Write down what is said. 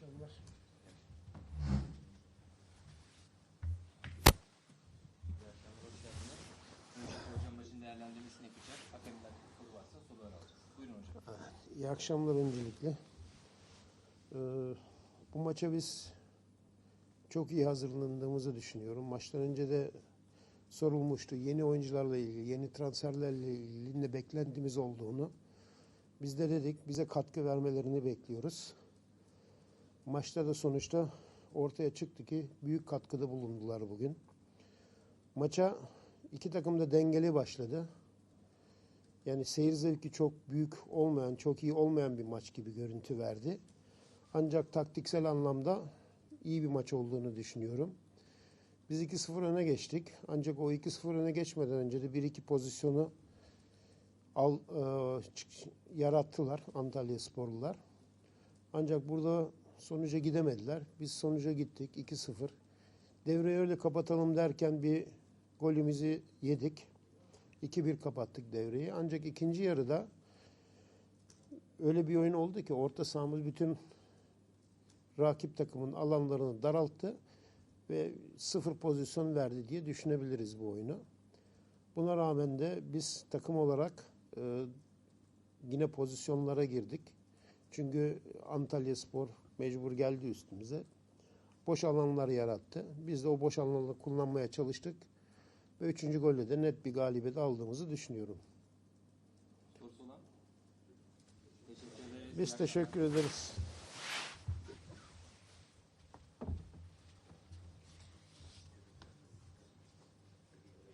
hocam. İyi akşamlar öncelikle. Ee, bu maça biz çok iyi hazırlandığımızı düşünüyorum. Maçtan önce de sorulmuştu. Yeni oyuncularla ilgili, yeni transferlerle ilgili ne beklentimiz olduğunu. Biz de dedik bize katkı vermelerini bekliyoruz. Maçta da sonuçta ortaya çıktı ki büyük katkıda bulundular bugün. Maça iki takım da dengeli başladı. Yani seyir zevki çok büyük olmayan, çok iyi olmayan bir maç gibi görüntü verdi. Ancak taktiksel anlamda iyi bir maç olduğunu düşünüyorum. Biz 2-0 öne geçtik. Ancak o 2-0 öne geçmeden önce de 1-2 pozisyonu al, e, yarattılar Antalya Sporlular. Ancak burada sonuca gidemediler. Biz sonuca gittik 2-0. Devreyi öyle kapatalım derken bir golümüzü yedik. 2-1 kapattık devreyi. Ancak ikinci yarıda öyle bir oyun oldu ki orta sahamız bütün rakip takımın alanlarını daralttı ve sıfır pozisyon verdi diye düşünebiliriz bu oyunu. Buna rağmen de biz takım olarak e, yine pozisyonlara girdik. Çünkü Antalya Spor mecbur geldi üstümüze. Boş alanlar yarattı. Biz de o boş alanları kullanmaya çalıştık. Ve üçüncü golle de net bir galibiyet aldığımızı düşünüyorum. Biz teşekkür ederiz.